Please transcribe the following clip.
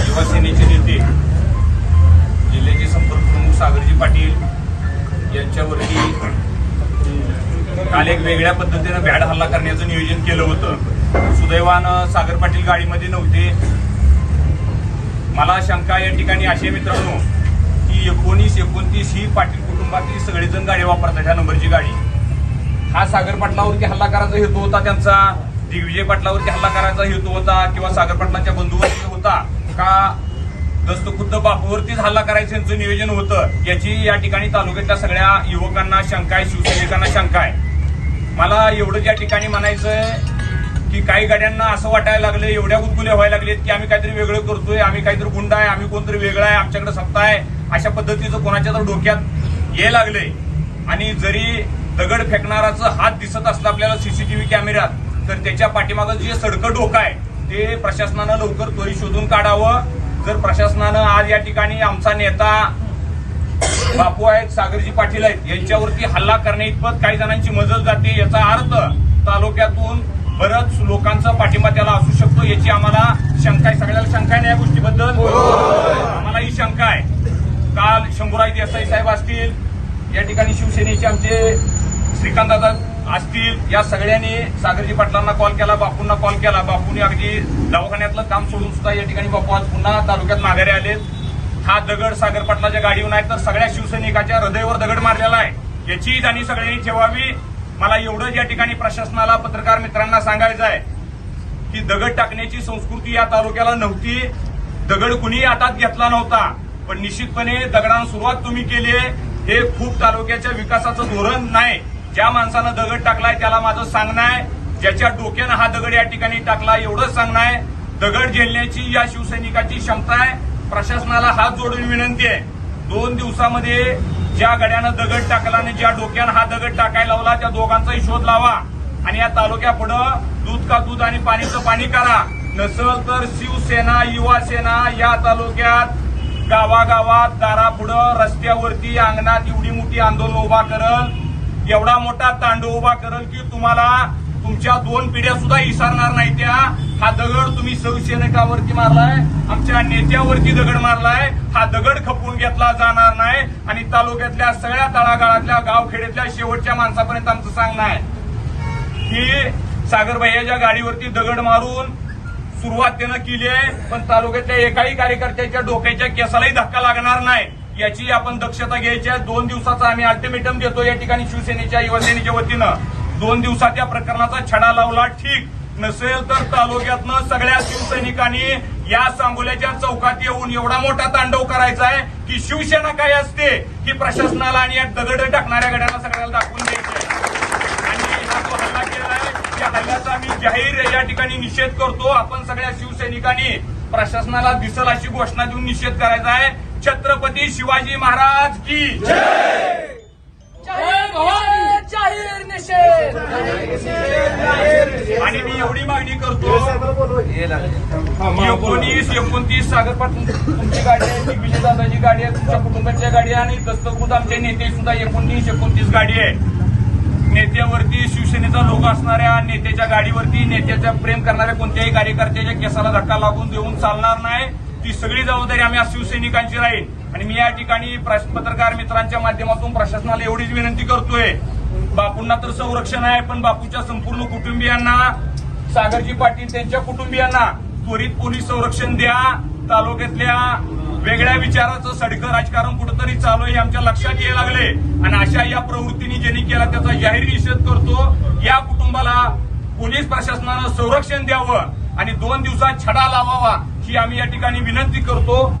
युवासेनेचे नेते जिल्ह्याचे संपर्क प्रमुख सागरजी पाटील यांच्यावरती काल एक वेगळ्या पद्धतीनं भ्याड हल्ला करण्याचं नियोजन केलं होतं. सुदैवानं सागर पाटील गाडीमध्ये नव्हते. मला शंका या ठिकाणी असे मित्रांनो की एकोणीस एकोणतीस ही पाटील कुटुंबातील सगळेजण गाडी वापरतात ह्या नंबरची गाडी. हा सागर पाटलावरती हल्ला करायचा हेतू होता त्यांचा? दिग्विजय पाटलावरती हल्ला करायचा हेतू होता किंवा सागर पाटलांच्या बंधूवरती होता? का दस्त खुद्द बापूवरतीच हल्ला करायचं यांचं नियोजन होतं? याची या ठिकाणी तालुक्यातल्या सगळ्या युवकांना शंका आहे शिवसैनिकांना शंका आहे. मला एवढंच या ठिकाणी म्हणायचंय की काही गाड्यांना असं वाटायला लागलं एवढ्या गुदगुल्या व्हायला लागलेत की आम्ही काहीतरी वेगळं करतोय आम्ही काहीतरी गुंड आहे आम्ही कोणतरी वेगळं आहे आमच्याकडे सत्ता आहे अशा पद्धतीचं कोणाच्या तर डोक्यात ये लागले आणि जरी दगड फेकणाराचं हात दिसत असलं आपल्याला सीसीटीव्ही कॅमेऱ्यात तर त्याच्या पाठीमागं जे सडकं डोकं आहे ते प्रशासनानं लवकर त्वरित शोधून काढावं. जर प्रशासनानं आज या ठिकाणी आमचा नेता बापू आहेत सागरजी पाटील आहेत यांच्यावरती हल्ला करण्या इतपत काही जणांची मदत जाते याचा अर्थ तालुक्यातून बरंच लोकांचा पाठिंबा त्याला असू शकतो याची आम्हाला शंका आहे. सगळ्याला शंका आहे ना या गोष्टीबद्दल? आम्हाला ही शंका आहे. काल शंभूराज देसाई साहेब असतील या ठिकाणी शिवसेनेचे आमचे श्रीकांतदादा असतील या सगळ्यांनी सागरजी पाटलांना कॉल केला बापूंना कॉल केला. बापूंनी अगदी दवाखान्यातलं काम सोडून सुद्धा या ठिकाणी बापू आज पुन्हा तालुक्यात माघारी आले हा दगड सागर पाटलाच्या गाडीवर नाही तर सगळ्या शिवसैनिकाच्या हृदयावर दगड मारलेला आहे. याची जाणीव सगळ्यांनी ठेवावी. मला एवढंच या ठिकाणी प्रशासनाला पत्रकार मित्रांना सांगायचं आहे की दगड टाकण्याची संस्कृती या तालुक्याला नव्हती. दगड कुणीही हातात घेतला नव्हता. पण निश्चितपणे दगडांना सुरुवात तुम्ही केली आहे. हे खूप तालुक्याच्या विकासाचं धोरण नाही. ज्या माणसानं दगड टाकलाय त्याला माझं सांगणं आहे. ज्याच्या डोक्यानं हा दगड या ठिकाणी टाकला एवढंच सांगणं आहे. दगड झेलण्याची या शिवसैनिकाची क्षमता आहे. प्रशासनाला हात जोडून विनंती आहे. दोन दिवसामध्ये ज्या गड्यानं दगड टाकला आणि ज्या डोक्यानं हा दगड टाकायला लावला त्या दोघांचाही शोध लावा. आणि या तालुक्यापुढं दूध का दूध आणि पाणीचं पाणी करा. नसल तर शिवसेना युवा सेना या तालुक्यात गावागावात दारापुढं रस्त्यावरती अंगणात एवढी मोठी आंदोलन उभा करल एवढा मोठा तांडव उभा करल की तुम्हाला तुमच्या दोन पिढ्या सुद्धा विसरणार नाही त्या. हा दगड तुम्ही शिवसैनिकावरती मारलाय आमच्या नेत्यावरती दगड मारलाय. हा दगड खपवून घेतला जाणार नाही आणि तालुक्यातल्या सगळ्या तळागाळातल्या गावखेड्यातल्या शेवटच्या माणसापर्यंत आमचं सांगणं आहे. की सागरभैयाच्या गाडीवरती दगड मारून सुरुवात त्यानं केली आहे पण तालुक्यातल्या एकाही कार्यकर्त्याच्या डोक्याच्या केसालाही धक्का लागणार नाही. याची आपण दक्षता घ्यायची आहे. दोन दिवसाचा आम्ही अल्टिमेटम देतो या ठिकाणी शिवसेनेच्या युवासेनेच्या वतीनं. दोन दिवसात या प्रकरणाचा छडा लावला ठीक. नसेल तर तालुक्यातनं सगळ्या शिवसैनिकांनी या सांगोल्याच्या चौकात येऊन एवढा मोठा तांडव करायचा आहे की शिवसेना काय असते की प्रशासनाला आणि या दगड टाकणाऱ्या गड्यांना सगळ्याला दाखवून द्यायची आहे. आणि हा जो हल्ला त्या हल्ल्याचा आम्ही जाहीर या ठिकाणी निषेध करतो. आपण सगळ्या शिवसैनिकांनी प्रशासनाला दिसल अशी घोषणा देऊन निषेध करायचा आहे. छत्रपती शिवाजी महाराज की जाहीर निषेध! आणि मी एवढी मागणी करतो एकोणीस एकोणतीस सागर पाटील तुमची गाडी आहे दिग्विजय दादाची गाडी आहे तुमच्या कुटुंबाच्या गाडी आहे आणि दस्तखुद आमचे नेते सुद्धा एकोणतीस एकोणतीस गाडी आहे. नेत्यावरती शिवसेनेचा लोक असणाऱ्या नेत्याच्या गाडीवरती नेत्याच्या प्रेम करणाऱ्या कोणत्याही कार्यकर्त्याच्या केसाला धक्का लागून देऊन चालणार नाही. ती सगळी जबाबदारी आम्ही आज शिवसैनिकांची राहील. आणि मी या ठिकाणी प्रश- पत्रकार मित्रांच्या माध्यमातून प्रशासनाला एवढीच विनंती करतोय. बापूंना तर संरक्षण आहे पण बापूच्या संपूर्ण कुटुंबियांना सागरजी पाटील त्यांच्या कुटुंबियांना त्वरित पोलीस संरक्षण द्या. तालुक्यातल्या वेगळ्या विचाराचं सडकं राजकारण कुठंतरी चालू हे आमच्या लक्षात यायला लागले. आणि अशा या प्रवृत्तीने ज्यांनी केला त्याचा जाहीर निषेध करतो या कुटुंबाला पोलीस प्रशासनानं संरक्षण द्यावं आणि दोन दिवसात छडा लावावा ही आम्ही या ठिकाणी विनंती करतो.